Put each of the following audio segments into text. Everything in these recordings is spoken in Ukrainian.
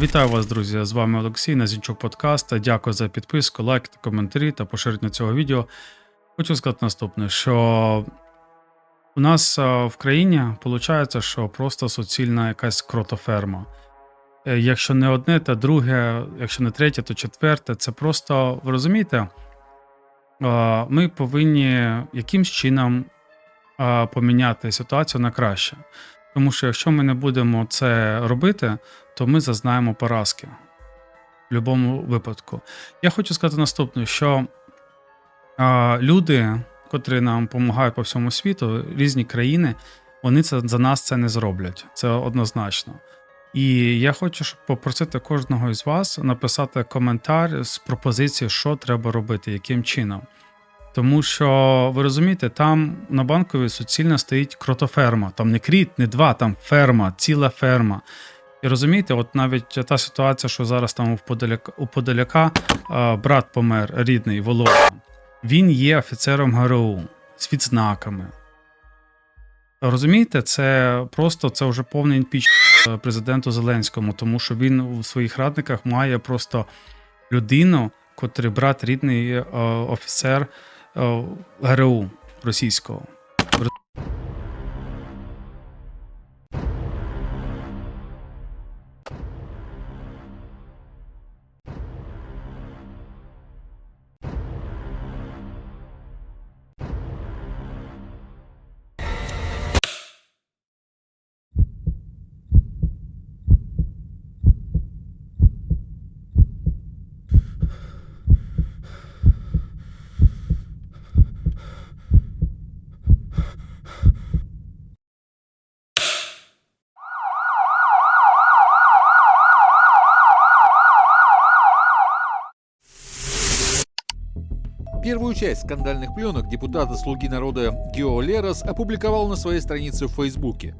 Вітаю вас, друзі! З вами Олексій Назінчук Подкаст. Дякую за підписку, лайк, коментарі та поширення цього відео. Хочу сказати наступне: що у нас в країні виходить, що просто суцільна якась кротоферма. Е, Якщо не одне, то друге, якщо не третє, то четверте. Це просто, ви розумієте, ми повинні якимсь чином поміняти ситуацію на краще. Тому що якщо ми не будемо це робити, то ми зазнаємо поразки в будь-якому випадку. Я хочу сказати наступне, що а, люди, котрі нам допомагають по всьому світу, різні країни, вони це за нас це не зроблять. Це однозначно. І я хочу попросити кожного із вас написати коментар з пропозицією, що треба робити, яким чином. Тому що ви розумієте, там на банковій суцільно стоїть кротоферма. Там не кріт, не два, там ферма, ціла ферма. І розумієте, от навіть та ситуація, що зараз там у Подоляка, у Подоляка брат помер, рідний Володя, він є офіцером ГРУ з відзнаками. Розумієте, це просто це вже повний інпіч е, президенту Зеленському, тому що він у своїх радниках має просто людину, котрий брат рідний е, офіцер ГРУ російського. Первую часть скандальных пленок депутата «Слуги народа» Гео Лерос опубликовал на своей странице в Фейсбуке.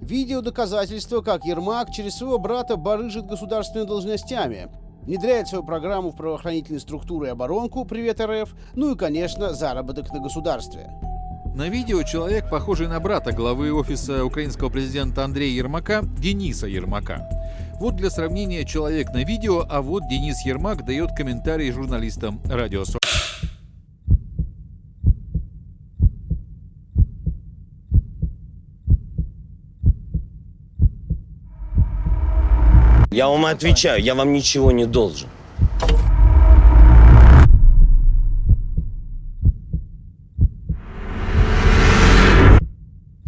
Видео доказательства, как Ермак через своего брата барыжит государственными должностями, внедряет свою программу в правоохранительные структуры и оборонку «Привет РФ», ну и, конечно, заработок на государстве. На видео человек, похожий на брата главы офиса украинского президента Андрея Ермака, Дениса Ермака. Вот для сравнения человек на видео, а вот Денис Ермак дает комментарий журналистам радио Я вам отвечаю, я вам ничего не должен.